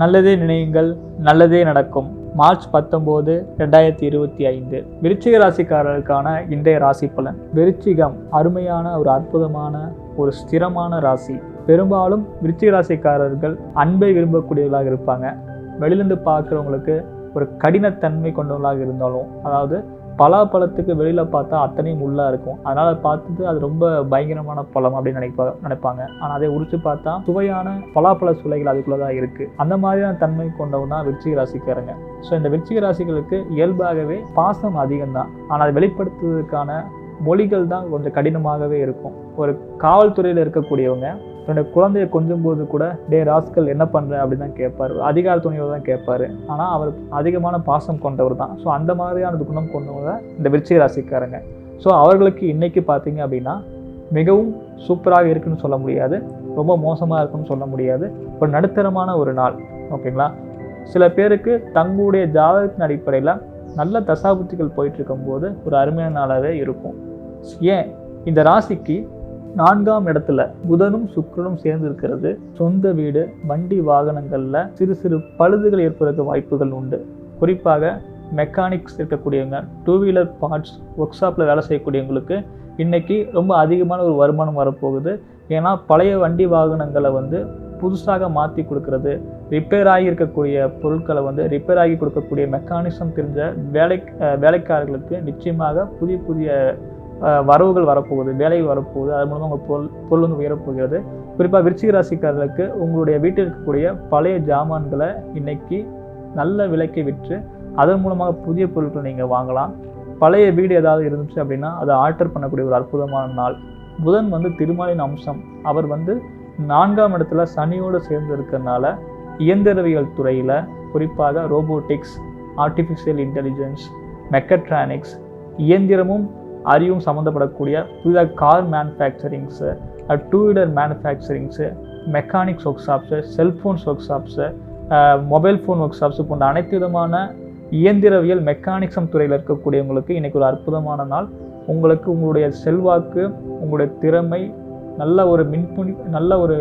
நல்லதே நினையுங்கள் நல்லதே நடக்கும். மார்ச் பத்தொம்போது ரெண்டாயிரத்தி இருபத்தி ஐந்து. விருச்சிக ராசிக்காரர்களுக்கான இன்றைய ராசி பலன். விருச்சிகம் அருமையான ஒரு அற்புதமான ஒரு ஸ்திரமான ராசி. பெரும்பாலும் விருச்சிக ராசிக்காரர்கள் அன்பை விரும்பக்கூடியவர்களாக இருப்பாங்க. வெளியிலிருந்து பார்க்குறவங்களுக்கு ஒரு கடினத்தன்மை கொண்டவர்களாக இருந்தாலும் அதாவது பலாப்பழத்துக்கு வெளியில் பார்த்தா அத்தனையும் உள்ளாக இருக்கும். அதனால் பார்த்துட்டு அது ரொம்ப பயங்கரமான பழம் அப்படின்னு நினைப்பா நினைப்பாங்க. ஆனால் அதை உரிச்சு பார்த்தா சுவையான பலாப்பழ சுலைகள் அதுக்குள்ளே தான் இருக்குது அந்த மாதிரியான தன்மை கொண்டவங்க தான் விருச்சிக ராசிக்காரங்க. ஸோ இந்த விருச்சிக ராசிகளுக்கு இயல்பாகவே பாசம் அதிகம்தான். ஆனால் அதை வெளிப்படுத்துவதற்கான மொழிகள் தான் கொஞ்சம் கடினமாகவே இருக்கும். ஒரு காவல்துறையில் இருக்கக்கூடியவங்க தன்னுடைய குழந்தைய கொஞ்சம் போது கூட டே ராஸ்கல் என்ன பண்ணுற அப்படின்னு தான் கேட்பார். அதிகார துணியோடு தான் கேட்பாரு. ஆனால் அவர் அதிகமான பாசம் கொண்டவர் தான். ஸோ அந்த மாதிரியான குணம் கொண்டவங்க இந்த விருச்சிக ராசிக்காரங்க. ஸோ அவர்களுக்கு இன்னைக்கு பார்த்தீங்க அப்படின்னா மிகவும் சூப்பராக இருக்குன்னு சொல்ல முடியாது. ரொம்ப மோசமாக இருக்குன்னு சொல்ல முடியாது. ஒரு நடுத்தரமான ஒரு நாள். ஓகேங்களா? சில பேருக்கு தங்களுடைய ஜாதகத்தின் அடிப்படையில் நல்ல தசாபுத்திகள் போயிட்டு இருக்கும்போது ஒரு அருமையான நாளாகவே இருக்கும். ஏன்? இந்த ராசிக்கு நான்காம் இடத்துல புதனும் சுக்கரனும் சேர்ந்து இருக்கிறது சொந்த வீடு வண்டி வாகனங்களில் சிறு சிறு பழுதுகள் ஏற்படுறதுக்கு வாய்ப்புகள் உண்டு. குறிப்பாக மெக்கானிக்ஸ் இருக்கக்கூடியவங்க டூ வீலர் பார்ட்ஸ் ஒர்க் ஷாப்பில் வேலை செய்யக்கூடியவங்களுக்கு இன்றைக்கி ரொம்ப அதிகமான ஒரு வருமானம் வரப்போகுது. ஏன்னா பழைய வண்டி வாகனங்களை வந்து புதுசாக மாற்றி கொடுக்கறது ரிப்பேர் ஆகி இருக்கக்கூடிய பொருட்களை வந்து ரிப்பேர் ஆகி கொடுக்கக்கூடிய மெக்கானிசம் தெரிஞ்ச வேலை வேலைக்காரர்களுக்கு நிச்சயமாக புதிய புதிய வரவுகள் வரப்போகுது வேலை வரப்போகுது. அது மூலமாக உங்கள் பொருள் பொருள் வந்து உயரப்போகிறது. குறிப்பாக விருச்சிக ராசிக்காரர்களுக்கு உங்களுடைய வீட்டில் இருக்கக்கூடிய பழைய ஜாமான்களை இன்னைக்கு நல்ல விலைக்கு விற்று அதன் மூலமாக புதிய பொருட்கள் நீங்கள் வாங்கலாம். பழைய வீடு ஏதாவது இருந்துச்சு அப்படின்னா அதை ஆல்டர் பண்ணக்கூடிய ஒரு அற்புதமான நாள். புதன் வந்து திருமாலின் அம்சம். அவர் வந்து நான்காம் இடத்துல சனியோடு சேர்ந்து இருக்கிறதுனால இயந்திரவியல் துறையில் குறிப்பாக ரோபோட்டிக்ஸ் ஆர்டிஃபிஷியல் இன்டெலிஜென்ஸ் மெக்கட்ரானிக்ஸ் இயந்திரமும் அறிவும் சம்மந்தப்படக்கூடிய புதிதாக car manufacturings two wheeler manufacturings mechanics workshops cellphones workshops mobile phone workshops போன்ற அனைத்து விதமான இயந்திரவியல் மெக்கானிக்ஸம் துறையில் இருக்கக்கூடியவங்களுக்கு இன்றைக்கி ஒரு அற்புதமான நாள். உங்களுக்கு உங்களுடைய செல்வாக்கு உங்களுடைய திறமை நல்ல ஒரு மின்புணி நல்ல ஒரு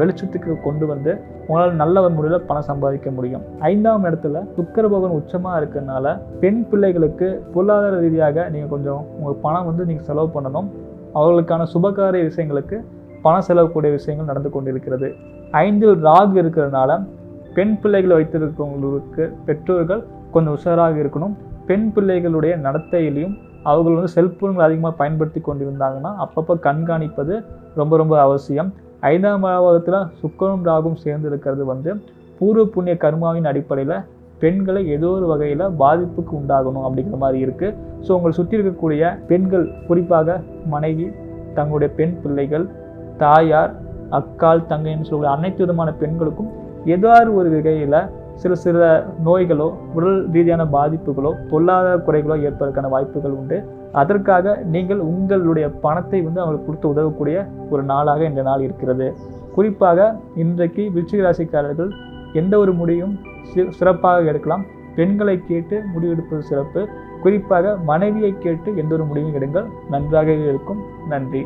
வெளிச்சத்துக்கு கொண்டு வந்து உங்களால் நல்ல ஒரு முறையில் பணம் சம்பாதிக்க முடியும். ஐந்தாம் இடத்துல சுக்கர உச்சமாக இருக்கிறதுனால பெண் பிள்ளைகளுக்கு பொருளாதார ரீதியாக நீங்கள் கொஞ்சம் உங்கள் பணம் வந்து நீங்கள் செலவு பண்ணணும். அவர்களுக்கான சுபகாரிய விஷயங்களுக்கு பணம் செலவுக்கூடிய விஷயங்கள் நடந்து கொண்டிருக்கிறது. ஐந்தில் ராகு இருக்கிறதுனால பெண் பிள்ளைகளை வைத்திருக்கிறவங்களுக்கு பெற்றோர்கள் கொஞ்சம் உஷாராக இருக்கணும். பெண் பிள்ளைகளுடைய நடத்தையிலையும் அவர்கள் வந்து செல்ஃபோன்கள் அதிகமாக பயன்படுத்தி கொண்டிருந்தாங்கன்னா அப்பப்போ கண்காணிப்பது ரொம்ப ரொம்ப அவசியம். ஐந்தாம் பாவகத்தில் சுக்கரும் ராகும் சேர்ந்து இருக்கிறது வந்து பூர்வ புண்ணிய கர்மாவின் அடிப்படையில் பெண்களை ஏதோ ஒரு வகையில் பாதிப்புக்கு உண்டாகணும் அப்படிங்கிற மாதிரி இருக்குது ஸோ உங்களை சுற்றி இருக்கக்கூடிய பெண்கள் குறிப்பாக மனைவி தங்களுடைய பெண் பிள்ளைகள் தாயார் அக்கால் தங்கைன்னு சொல்லக்கூடிய அனைத்து விதமான பெண்களுக்கும் ஏதாவது ஒரு வகையில் சில சில நோய்களோ உடல் ரீதியான பாதிப்புகளோ பொருளாதார குறைகளோ ஏற்பதற்கான வாய்ப்புகள் உண்டு. அதற்காக நீங்கள் உங்களுடைய பணத்தை வந்து அவங்களுக்கு கொடுத்து உதவக்கூடிய ஒரு நாளாக இந்த நாள் இருக்கிறது. குறிப்பாக இன்றைக்கு விருச்சிக ராசிக்காரர்கள் எந்த ஒரு முடிவும் சிறப்பாக எடுக்கலாம். பெண்களை கேட்டு முடிவெடுப்பது சிறப்பு. குறிப்பாக மனைவியை கேட்டு எந்த ஒரு முடிவும் எடுங்கள். நன்றாக இருக்கும். நன்றி.